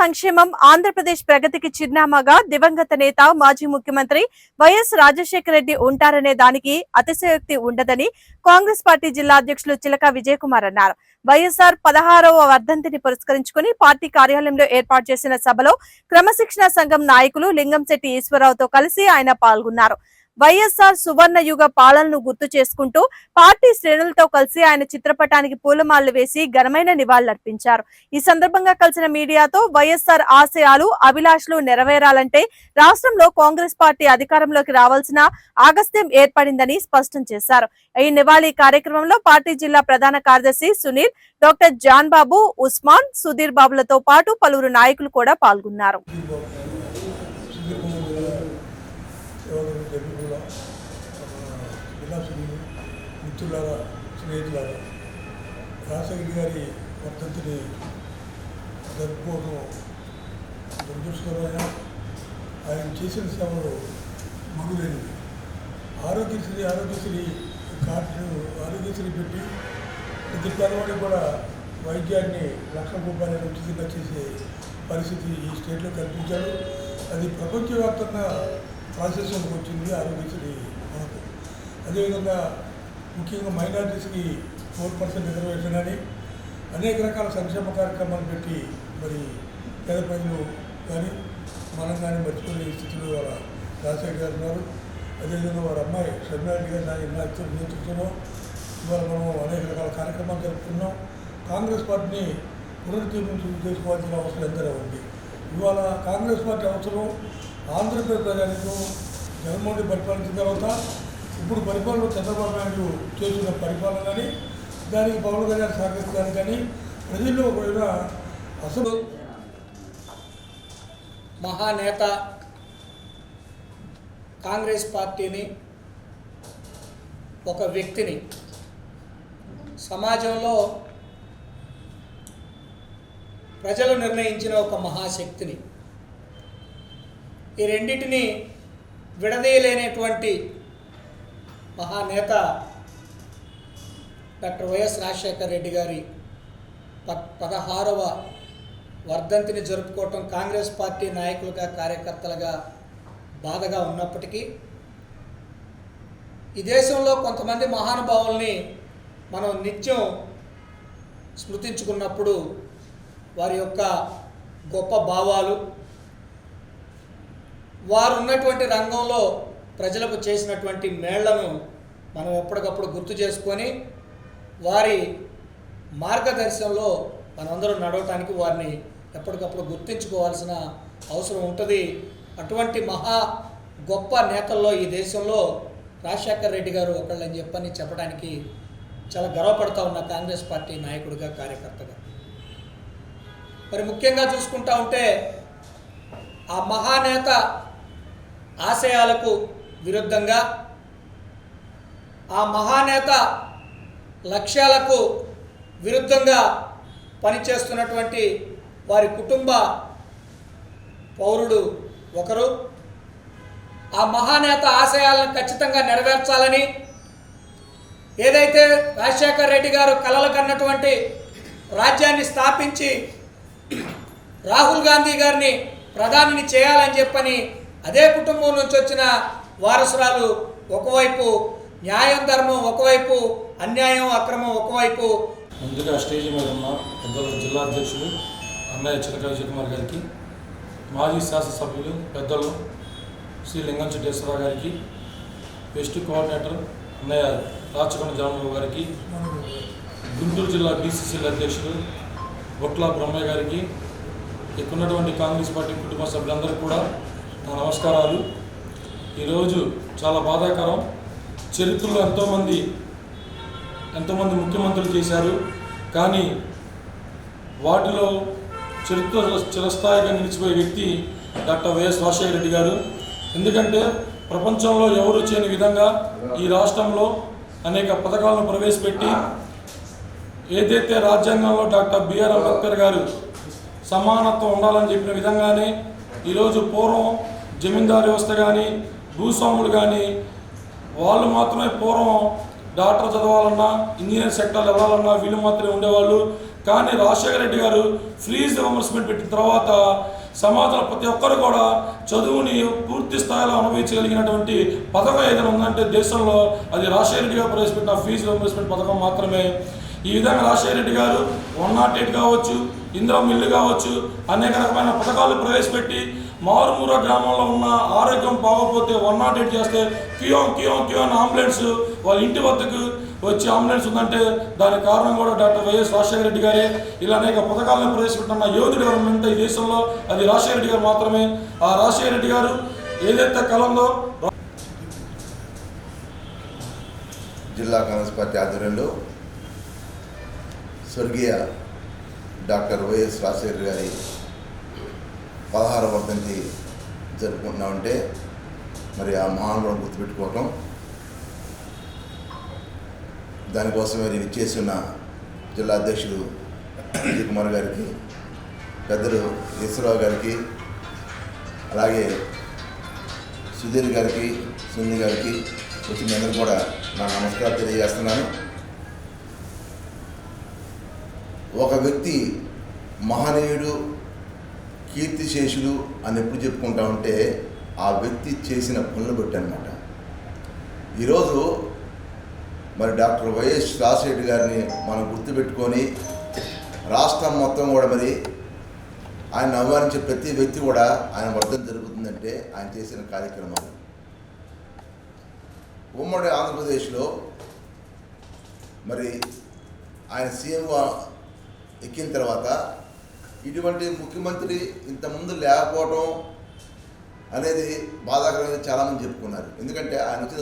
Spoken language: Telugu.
సంక్షేమం ఆంధ్రప్రదేశ్ ప్రగతికి చిరునామాగా దివంగత నేత మాజీ ముఖ్యమంత్రి వైఎస్ రాజశేఖర రెడ్డి ఉంటారనే దానికి అతిశయోక్తి ఉండదని కాంగ్రెస్ పార్టీ జిల్లా అధ్యక్షులు చిలక విజయ్ కుమార్ అన్నారు. వైఎస్ఆర్ పదహారవ వర్ధంతిని పురస్కరించుకుని పార్టీ కార్యాలయంలో ఏర్పాటు చేసిన సభలో క్రమశిక్షణ సంఘం నాయకులు లింగంశెట్టి ఈశ్వరరావుతో కలిసి ఆయన పాల్గొన్నారు. వైఎస్ఆర్ సువర్ణ యుగ పాలనను గుర్తు చేసుకుంటూ పార్టీ శ్రేణులతో కలిసి ఆయన చిత్రపటానికి పూలమాలలు వేసి ఘనమైన నివాళులర్పించారు. ఈ సందర్భంగా కలిసిన మీడియాతో వైఎస్ఆర్ ఆశయాలు అభిలాషలు నెరవేరాలంటే రాష్ట్రంలో కాంగ్రెస్ పార్టీ అధికారంలోకి రావాల్సిన ఆగస్త్యం ఏర్పడిందని స్పష్టం చేశారు. ఈ నివాళి కార్యక్రమంలో పార్టీ జిల్లా ప్రధాన కార్యదర్శి సునీల్ డాక్టర్ జాన్ బాబు ఉస్మాన్ సుధీర్ బాబులతో పాటు పలువురు నాయకులు కూడా పాల్గొన్నారు ఎవరు జడ్జి కూడా విలాసులు మిత్రులారా స్నేహితులారా రాజశేఖర్ గారి వర్ధంతిని జరుపుకోవడం దురదృష్టకరమైన ఆయన చేసిన సేవలు మగులేనివి. ఆరోగ్యశ్రీ ఆరోగ్యశ్రీ కార్డు ఆరోగ్యశ్రీ పెట్టి ప్రతి పేదవాడికి కూడా వైద్యాన్ని లక్ష రూపాయలను ఉచితంగా చేసే పరిస్థితి ఈ స్టేట్లో కల్పించాడు అది ప్రపంచవ్యాప్తంగా ప్రాసెస్లోకి వచ్చింది ఆరోగ్యశ్రీ మనకు. అదేవిధంగా ముఖ్యంగా మైనారిటీస్కి ఫోర్ పర్సెంట్ రిజర్వేషన్ అని అనేక రకాల సంక్షేమ కార్యక్రమాలు పెట్టి మరి పేద ప్రజలు కానీ మనం కానీ మర్చిపోయే స్థితిలో వాళ్ళ రాజశేఖర్ గారు ఉన్నారు. అదేవిధంగా వారి అమ్మాయి షర్మిలారెడ్డి గారు నా ఇలా నేతృత్వంలో ఇవాళ మనం అనేక రకాల కార్యక్రమాలు జరుపుకున్నాం. కాంగ్రెస్ పార్టీని పునరుద్ధరించు చేసుకోవాల్సిన అవసరం ఎంతగా ఉంది. ఇవాళ కాంగ్రెస్ పార్టీ అవసరం ఆంధ్రప్రదేశ్ ప్రజలకు జగన్మోహన్ పరిపాలించిన తర్వాత ఇప్పుడు పరిపాలన చంద్రబాబు నాయుడు చేసిన పరిపాలన కానీ దానికి పవన్ కళ్యాణ్ సహకరిస్తారు కానీ ప్రజల్లో ఒకవేళ అసలు మహానేత కాంగ్రెస్ పార్టీని ఒక వ్యక్తిని సమాజంలో ప్రజలు నిర్ణయించిన ఒక మహాశక్తిని ఈ రెండింటిని విడదీయలేనటువంటి మహానేత డాక్టర్ వైఎస్ రాజశేఖర రెడ్డి గారి ప పదహారవ వర్ధంతిని జరుపుకోవటం కాంగ్రెస్ పార్టీ నాయకులుగా కార్యకర్తలుగా బాధగా ఉన్నప్పటికీ ఈ దేశంలో కొంతమంది మహానుభావుల్ని మనం నిత్యం స్మృతించుకున్నప్పుడు వారి యొక్క గొప్ప భావాలు వారు ఉన్నటువంటి రంగంలో ప్రజలకు చేసినటువంటి మేళ్ళను మనం ఎప్పటికప్పుడు గుర్తు చేసుకొని వారి మార్గదర్శనంలో మనందరం నడవటానికి వారిని ఎప్పటికప్పుడు గుర్తించుకోవాల్సిన అవసరం ఉంటుంది. అటువంటి మహా గొప్ప నేతల్లో ఈ దేశంలో రాజశేఖర్ రెడ్డి గారు ఒకళ్ళని చెప్పని చెప్పడానికి చాలా గర్వపడతా ఉన్న కాంగ్రెస్ పార్టీ నాయకుడిగా కార్యకర్తగా. మరి ముఖ్యంగా చూసుకుంటా ఉంటే ఆ మహానేత ఆశయాలకు విరుద్ధంగా ఆ మహానేత లక్ష్యాలకు విరుద్ధంగా పనిచేస్తున్నటువంటి వారి కుటుంబ పౌరుడు ఒకరు. ఆ మహానేత ఆశయాలను ఖచ్చితంగా నెరవేర్చాలని ఏదైతే రాజశేఖర రెడ్డి గారు కలలు కన్నటువంటి రాజ్యాన్ని స్థాపించి రాహుల్ గాంధీ గారిని ప్రధానిని చేయాలని చెప్పని అదే కుటుంబం నుంచి వచ్చిన వారసురాలు ఒకవైపు న్యాయం ధర్మం ఒకవైపు అన్యాయం అక్రమం ఒకవైపు ముందుగా స్టేజ్ మీద ఉన్న పెద్దలు జిల్లా అధ్యక్షులు అన్నయ్య చిలక విజయకుమార్ గారికి మాజీ శాసనసభ్యులు పెద్దలు శ్రీ లింగం చెట్టేశ్వరరావు గారికి వెస్ట్ కోఆర్డినేటర్ అన్నయ్య రాచకొండ జానబాబు గారికి గుంటూరు జిల్లా బీసీసీల అధ్యక్షులు బొట్ల బ్రహ్మయ్య గారికి ఇక్కడ ఉన్నటువంటి కాంగ్రెస్ పార్టీ కుటుంబ సభ్యులందరికీ కూడా నా నమస్కారాలు. ఈరోజు చాలా బాధాకరం. చరిత్రలో ఎంతోమంది ఎంతోమంది ముఖ్యమంత్రులు చేశారు. కానీ వాటిలో చరిత్ర చిరస్థాయిగా నిలిచిపోయే వ్యక్తి డాక్టర్ వైఎస్ రాజశేఖర రెడ్డి గారు. ఎందుకంటే ప్రపంచంలో ఎవరు చేయని విధంగా ఈ రాష్ట్రంలో అనేక పథకాలను ప్రవేశపెట్టి ఏదైతే రాజ్యాంగంలో డాక్టర్ బిఆర్ అంబేద్కర్ గారు సమానత్వం ఉండాలని చెప్పిన విధంగానే ఈరోజు పూర్వం జమీందారు వ్యవస్థ కానీ భూస్వాములు కానీ వాళ్ళు మాత్రమే పూర్వం డాక్టర్ చదవాలన్నా ఇంజనీర్ సెక్టర్ వెళ్ళాలన్నా వీళ్ళు మాత్రమే ఉండేవాళ్ళు. కానీ రాజశేఖర రెడ్డి గారు ఫ్రీజ్ రివర్స్మెంట్ పెట్టిన తర్వాత సమాజంలో ప్రతి ఒక్కరు కూడా చదువుని పూర్తి స్థాయిలో అనుభవించగలిగినటువంటి పథకం ఏదైనా ఉందంటే దేశంలో అది రాజశేఖర రెడ్డి గారు ప్రవేశపెట్టిన ఫీజు రియంబర్స్మెంట్ పథకం మాత్రమే. ఈ విధంగా రాజశేఖర రెడ్డి గారు వన్ నాట్ ఎయిట్ కావచ్చు ఇందిరా మిల్లు కావచ్చు అనేక రకమైన పథకాలు ప్రవేశపెట్టి మారుమూర గ్రామంలో ఉన్న ఆరోగ్యం బాగోకపోతే వన్ నాట్ ఎయిట్ చేస్తే క్యూఎం క్యూఎం క్యూఎం అంబులెన్స్ వాళ్ళ ఇంటి వద్దకు వచ్చి అంబులెన్స్ ఉందంటే దానికి కారణం కూడా డాక్టర్ వైఎస్ రాజశేఖర రెడ్డి గారే. ఇలా అనేక పథకాలను ప్రవేశపెట్టిన యోధుడు గవర్నమెంట్ ఈ దేశంలో అది రాజశేఖర రెడ్డి గారు మాత్రమే. ఆ రాజశేఖర రెడ్డి గారు ఏదైతే కలందో జిల్లా కాంగ్రెస్ పార్టీ ఆధ్వర్యంలో స్వర్గీయ డాక్టర్ వైఎస్ రాజశేఖర్ గారి పదహార వర్ధంతి జరుపుకుంటున్నామంటే మరి ఆ మహానుభావులను గుర్తుపెట్టుకోవటం. దానికోసం నేను ఇచ్చేసి ఉన్న జిల్లా అధ్యక్షుడు విజయ్ కుమార్ గారికి పెద్దలు ఈశ్వరరావు గారికి అలాగే సుధీర్ గారికి సునీల్ గారికి వచ్చి మీ అందరూ కూడా నా నమస్కారం తెలియజేస్తున్నాను. ఒక వ్యక్తి మహనీయుడు కీర్తిశేషుడు అని ఎప్పుడు చెప్పుకుంటా ఉంటే ఆ వ్యక్తి చేసిన పనులు బట్టి అనమాట ఈరోజు మరి డాక్టర్ వైఎస్ రాజశేఖర్ గారిని మనం గుర్తుపెట్టుకొని రాష్ట్రం మొత్తం కూడా మరి ఆయన అవమానించే ప్రతి వ్యక్తి కూడా ఆయన వర్ధం జరుగుతుందంటే ఆయన చేసిన కార్యక్రమాలు ఉమ్మడి ఆంధ్రప్రదేశ్లో మరి ఆయన సీఎం ఎక్కిన తర్వాత ఇటువంటి ముఖ్యమంత్రి ఇంతకుముందు లేకపోవడం అనేది బాధాకరమైన చాలామంది చెప్పుకున్నారు. ఎందుకంటే ఆయన వచ్చిన